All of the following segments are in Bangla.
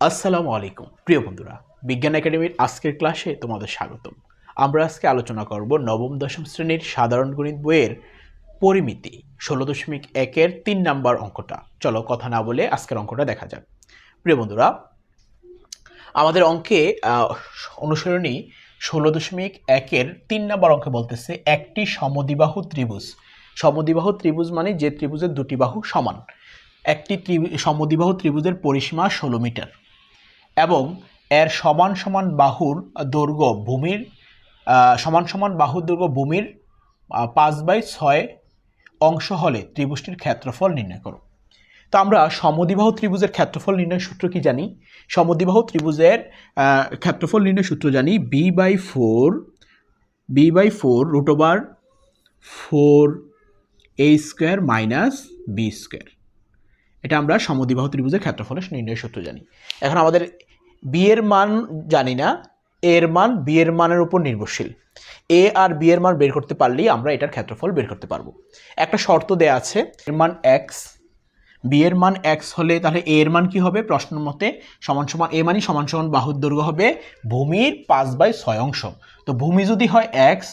আসসালামু আলাইকুম। প্রিয় বন্ধুরা, বিজ্ঞান একাডেমির আজকের ক্লাসে তোমাদের স্বাগতম। আমরা আজকে আলোচনা করব নবম, দশম শ্রেণির সাধারণ গণিত বইয়ের পরিমিতি, ষোলো দশমিক একের তিন নাম্বার অঙ্কটা। চলো কথা না বলে আজকের অঙ্কটা দেখা যাক। প্রিয় বন্ধুরা, আমাদের অঙ্কে অনুসরণী ষোলো দশমিক একের তিন নাম্বার অঙ্কে বলতেছে একটি সমদিবাহু ত্রিভুজ। সমদিবাহু ত্রিভুজ মানে যে ত্রিভুজের দুটি বাহু সমান। একটি ত্রিভু- সমদ্বিবাহু ত্রিভুজের পরিসীমা ষোলো মিটার। এবং এর সমান সমান বাহুর দৈর্ঘ্য ভূমির সমান সমান বাহুর দৈর্ঘ্য ভূমির পাঁচ বাই ছয় অংশ হলে ত্রিভুজটির ক্ষেত্রফল নির্ণয় করো। তো আমরা সমদ্বিবাহু ত্রিভুজের ক্ষেত্রফল নির্ণয় সূত্র কি জানি? সমদ্বিবাহু ত্রিভুজের ক্ষেত্রফল নির্ণয় সূত্র জানি B by four B by four root over four A square minus B square এটা আমরা সমদিবাহ ত্রিভুজের ক্ষেত্রফলের নির্ণয় সূত্র জানি। এখন আমাদের বি এর মান জানি না এ এর মান বি এর মানের উপর নির্ভরশীল। এ আর বি এর মান বের করতে পারলেই আমরা এটার ক্ষেত্রফল বের করতে পারব। একটা শর্ত দেয়া আছে এর মান এক্স বি এর মান এক্স হলে তাহলে এ এর মান কি হবে? প্রশ্ন মতে সমান সমান এ মানই সমান সমান বাহুর দৈর্ঘ্য হবে ভূমির পাঁচ বাই ছয় অংশ। তো ভূমি যদি হয় এক্স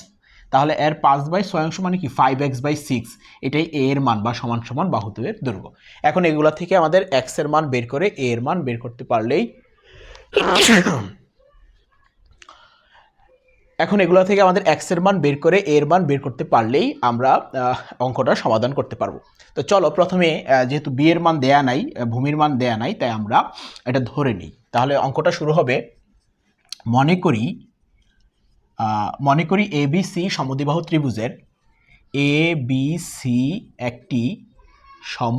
তাহলে এর পাঁচ বাই ছয় মানে কি? ফাইভ এক্স বাই সিক্স এটাই এ এর মান বা সমান সমান বাহুদের দৈর্ঘ্য। এখন এগুলো থেকে আমাদের এক্সের মান বের করে এ এর মান বের করতে পারলেই এখন এগুলো থেকে আমাদের এক্সের মান বের করে এর মান বের করতে পারলেই আমরা অঙ্কটা সমাধান করতে পারব। তো চলো প্রথমে যেহেতু বি এর মান দেয়া নাই ভূমির মান দেয়া নাই, তাই আমরা এটা ধরে নিই। তাহলে অঙ্কটা শুরু হবে, মনে করি মনে করি এ বি সি সমদ্বিবাহু ত্রিভুজের এ বি সি একটি সম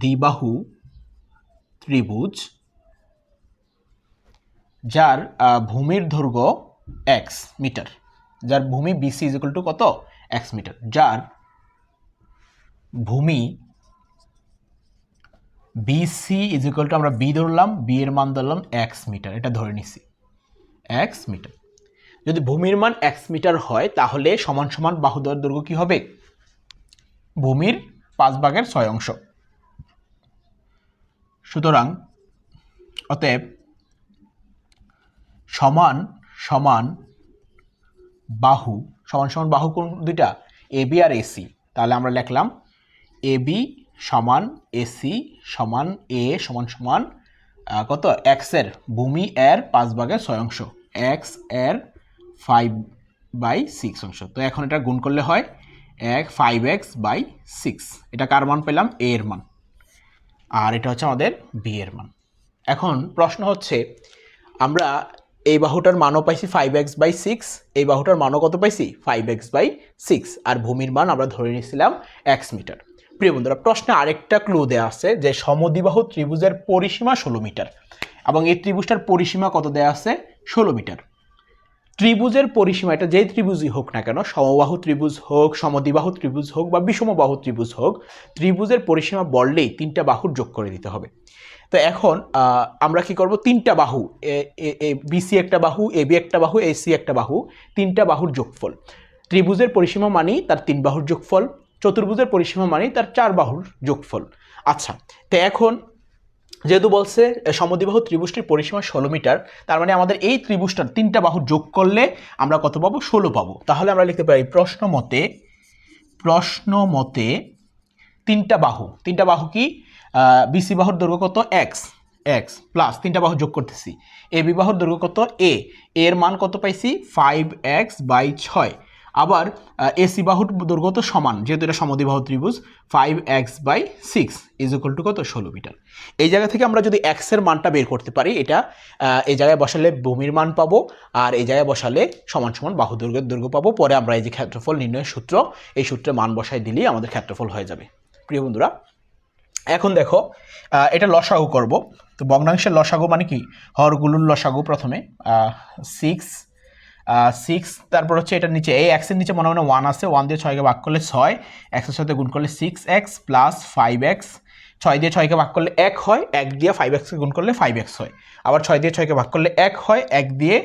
দ্বিবাহু ত্রিভুজ যার ভূমির দৈর্ঘ্য এক্স মিটার। যার ভূমি বিসি ইজ টু কত? X metre. যার ভূমি বিসি ইজ টু আমরা বি ধরলাম বি এর মান ধরলাম এক্স মিটার। এটা ধরে নিছি। X metre. যদি ভূমির মান এক্স মিটার হয়, তাহলে সমান সমান বাহুদর দৈর্ঘ্য কি হবে? ভূমির পাঁচ ভাগের ছয় অংশ। সুতরাং, অতএব সমান সমান বাহু, সমান সমান বাহু কোন দুইটা? এ বি আর এসি তাহলে আমরা লিখলাম এ বি সমান এসি সমান এ সমান সমান কত? এক্সের ভূমি এর পাঁচ ভাগের ছয় অংশ। এক্সের ফাইভ বাই সিক্স অংশ। তো এখন এটা গুণ করলে হয় এক ফাইভ এক্স বাই সিক্স এটা কার মান পেলাম? এ এর মান। আর এটা হচ্ছে আমাদের বি এর মান। এখন প্রশ্ন হচ্ছে, আমরা এই বাহুটার মানও পাইছি ফাইভ এক্স বাই সিক্স এই বাহুটার মানও কত পাইছি? ফাইভ এক্স বাই সিক্স আর ভূমির মান আমরা ধরে নিয়েছিলাম এক্স মিটার প্রিয় বন্ধুরা, প্রশ্নে আরেকটা ক্লু দেওয়া আছে যে সমদ্বিবাহু ত্রিভুজের পরিসীমা ষোলো মিটার এবং এই ত্রিভুজটার পরিসীমা কত দেওয়া আছে? ষোলো মিটার ত্রিভুজের পরিসীমা এটা যেই ত্রিভুজই হোক না কেন, সমবাহু ত্রিভুজ হোক, সমদ্বিবাহু ত্রিভুজ হোক বা বিষমবাহু ত্রিভুজ হোক, ত্রিভুজের পরিসীমা বললেই তিনটা বাহুর যোগ করে দিতে হবে। তো এখন আমরা কি করব? তিনটা বাহু, এ বিসি একটা বাহু, এ, বি একটা বাহু এসি একটা বাহু, তিনটা বাহুর যোগফল। ত্রিভুজের পরিসীমা মানেই তার তিন বাহুর যোগফল, চতুর্ভুজের পরিসীমা মানেই তার চার বাহুর যোগফল। আচ্ছা তো এখন যেহেতু বলছে সমদ্বিবাহু ত্রিভুজটির পরিসীমা ষোলো মিটার, তার মানে আমাদের এই ত্রিভুজটার তিনটা বাহু যোগ করলে আমরা কত পাবো? ষোলো পাবো। তাহলে আমরা লিখতে পারি, প্রশ্ন মতে প্রশ্ন মতে তিনটা বাহু তিনটা বাহু কি? বিসি বাহুর দৈর্ঘ্য কত? এক্স এক্স প্লাস তিনটা বাহু যোগ করতেছি। এ বি বাহুর দৈর্ঘ্য কত? এ, এর মান কত পাইছি? ফাইভ এক্স বাই ছয়। আবার এসি বাহুর দৈর্ঘ্য তো সমান, যেহেতু এটা সমদ্বিবাহু ত্রিভুজ five X by six is equal to কত? ষোলো মিটার। এই জায়গা থেকে আমরা যদি এক্সের মানটা বের করতে পারি, এটা এই জায়গায় বসালে ভূমির মান পাবো, আর এই জায়গায় বসালে সমান সমান বাহু দৈর্ঘ্যের দৈর্ঘ্য পাবো, পরে আমরা এই যে ক্ষেত্রফল নির্ণয়ের সূত্র, এই সূত্রে মান বসাই দিলেই আমাদের ক্ষেত্রফল হয়ে যাবে। প্রিয় বন্ধুরা, এখন দেখো এটা লসাগু করব। তো ভগ্নাংশের লসাগু মানে কি? হরগুলোর লসাগু প্রথমে সিক্স সিক্স তারপর হচ্ছে এটার নিচে, এই এক্সের নিচে মনে মনে ওয়ান আছে ওয়ান দিয়ে ছয়কে ভাগ করলে ছয় এক্সের সাথে গুণ করলে six X plus five X ছয় দিয়ে ছয়কে ভাগ করলে এক হয়, এক দিয়ে ফাইভ এক্সকে গুণ করলে ফাইভ এক্স হয়। আবার ছয় দিয়ে ছয়কে ভাগ করলে এক হয়, এক দিয়ে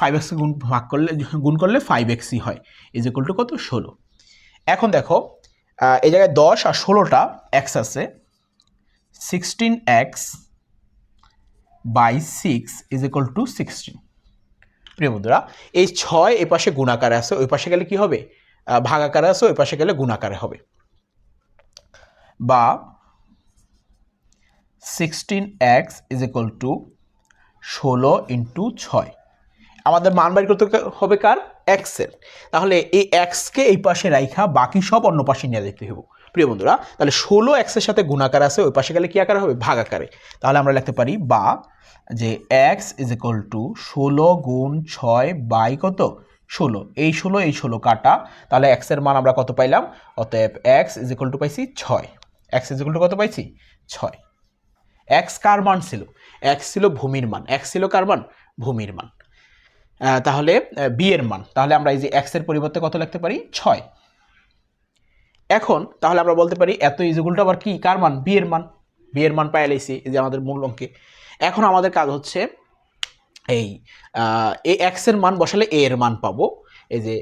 ফাইভ এক্সকে গুণ, ভাগ করলে, গুণ করলে ফাইভ এক্সই হয়। ইজ ইকুয়াল টু কত? ষোলো। এখন দেখো এই জায়গায় দশ আর ষোলোটা এক্স আছে। Sixteen X by six is equal to sixteen প্রিয় বন্ধুরা, এই ছয় এ পাশে গুণাকারে আছে, ওই পাশে গেলে কি হবে? ভাগাকারে আছে, ওই পাশে গেলে গুণাকারে হবে। বা sixteen X is equal to ষোলো ইন্টু ছয়। আমাদের মান বাড়ি করতে হবে কার? এক্সের তাহলে এই এক্সকে এই পাশে রাইখা, বাকি সব অন্য পাশে নিয়ে যেতে হবে। প্রিয় বন্ধুরা, তাহলে ষোলো এক্সের সাথে গুণাকার আছে, ওই পাশে গেলে কী আকারে হবে? ভাগ আকারে তাহলে আমরা লিখতে পারি বা যে এক্স ইজ ইকুয়াল টু ষোলো গুণ ছয় বাই কত? ষোলো। এই ষোলো এই ষোলো কাটা, তাহলে এক্সের মান আমরা কত পাইলাম? অতএব এক্স ইজ ইকুয়াল টু পাইছি ছয়। এক্স ইজ ইকুয়াল টু কত পাইছি? ছয়। এক্স কার মান ছিল? এক্স ছিল ভূমির মান। এক্স ছিল কার মান? ভূমির মান। তাহলে বি এর মান। তাহলে আমরা এই যে এক্সের পরিবর্তে কত লিখতে পারি? ছয়। এখন তাহলে আমরা বলতে পারি এত ইজুগুলটা আবার কি? কার মান? বি এর মান। বি এর মান পাই লাইছি, এই যে আমাদের মূল অঙ্কে। এখন আমাদের কাজ হচ্ছে এই এ এক্সের মান বসালে এ এর মান পাবো। এই যে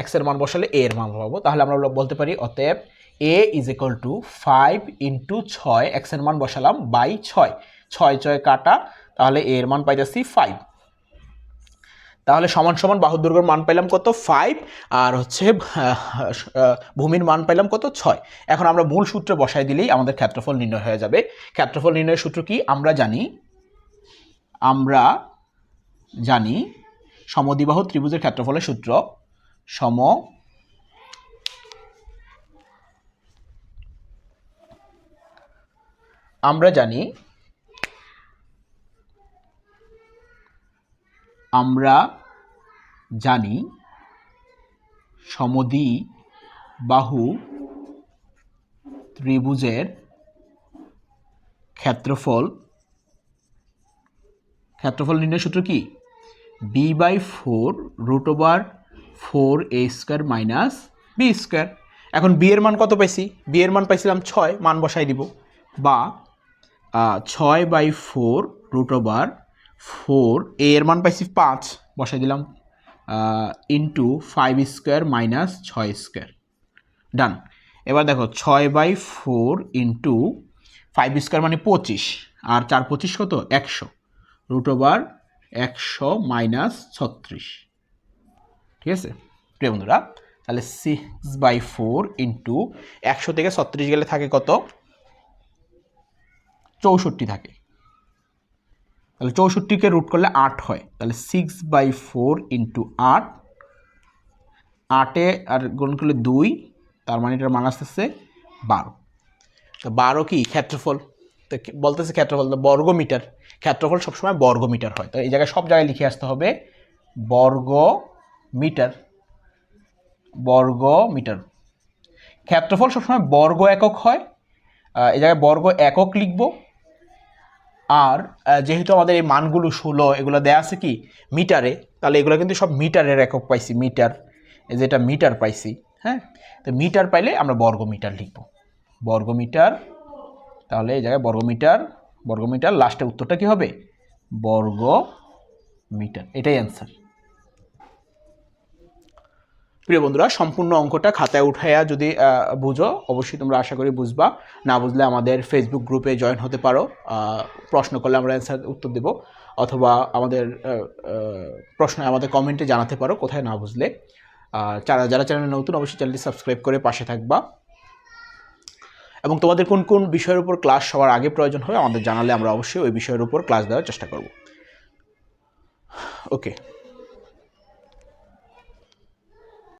এক্সের মান বসালে এ এর মান পাবো। তাহলে আমরা বলতে পারি অতএব A is equal to five into ছয় এক্সের মান বসালাম বাই ছয়। ছয় ছয় কাটা, তাহলে এ এর মান পাই যাচ্ছি ফাইভ তাহলে সমান সমান বাহুর দৈর্ঘ্যের মান পাইলাম কত? ফাইভ আর হচ্ছে ভূমির মান পাইলাম কত? ছয়। এখন আমরা মূল সূত্রে বসাই দিলেই আমাদের ক্ষেত্রফল নির্ণয় হয়ে যাবে। ক্ষেত্রফল নির্ণয়ের সূত্র কি? আমরা জানি আমরা জানি সমদ্বিবাহু ত্রিভুজের ক্ষেত্রফলের সূত্র সম আমরা জানি, আমরা জানি, সমদি বাহু ত্রিভুজের ক্ষেত্রফল ক্ষেত্রফল নির্ণয় সূত্র কি? B by four root over four A square minus B square এখন বি এর মান কত পাইছি? বি এর মান পাইছিলাম ছয়, মান বসাই দিব। বা ছয় by four root over four A এর মান পাইছি পাঁচ, বসাই দিলাম। ইন্টু ফাইভ স্কোয়ার মাইনাস ছয় স্কোয়ার ডান এবার দেখো, ছয় by four into five square মানে পঁচিশ, আর চার পঁচিশ কত? একশো। রুট ওভার একশো মাইনাস ছত্রিশ। ঠিক আছে? প্রিয় বন্ধুরা, তাহলে সিক্স বাই ফোর ইন্টু একশো থেকে ছত্রিশ গেলে থাকে কত? চৌষট্টি থাকে। তাহলে চৌষট্টিকে রুট করলে আট হয়। তাহলে সিক্স বাই ফোর ইন্টু আট। আটে আর গুণ করলে দুই, তার মানে এটার মান আসতেছে বারো। তো বারো কি? ক্ষেত্রফল। তো বলতেছে ক্ষেত্রফল, তো বর্গ মিটার ক্ষেত্রফল সবসময় বর্গ মিটার হয়। তো এই জায়গায় সব জায়গায় লিখে আসতে হবে বর্গ মিটার বর্গ মিটার ক্ষেত্রফল সবসময় বর্গ একক হয়। এই জায়গায় বর্গ একক লিখব। আর যেহেতু আমাদের এই মানগুলো ষোলো, এগুলো দেয়া আছে কি? মিটারে। তাহলে এগুলো কিন্তু সব মিটারের একক পাইছি, মিটার। যেটা মিটার পাইছি হ্যাঁ? তো মিটার পাইলে আমরা বর্গ মিটার লিখব। বর্গ মিটার তাহলে এই জায়গায় বর্গমিটার বর্গমিটার, লাস্টের উত্তরটা কি হবে? বর্গ মিটার এটাই অ্যান্সার প্রিয় বন্ধুরা, সম্পূর্ণ অঙ্কটা খাতায় উঠাইয়া যদি বুঝো, অবশ্যই তোমরা আশা করি বুঝবা। না বুঝলে আমাদের ফেসবুক গ্রুপে জয়েন হতে পারো। প্রশ্ন করলে আমরা অ্যান্সার উত্তর দেব। অথবা আমাদের প্রশ্ন আমাদের কমেন্টে জানাতে পারো, কোথায় না বুঝলে। যারা যারা চ্যানেলে নতুন, অবশ্যই চ্যানেলটি সাবস্ক্রাইব করে পাশে থাকবা। এবং তোমাদের কোন কোন বিষয়ের উপর ক্লাস সবার আগে প্রয়োজন হবে আমাদের জানালে আমরা অবশ্যই ওই বিষয়ের উপর ক্লাস দেওয়ার চেষ্টা করব। ওকে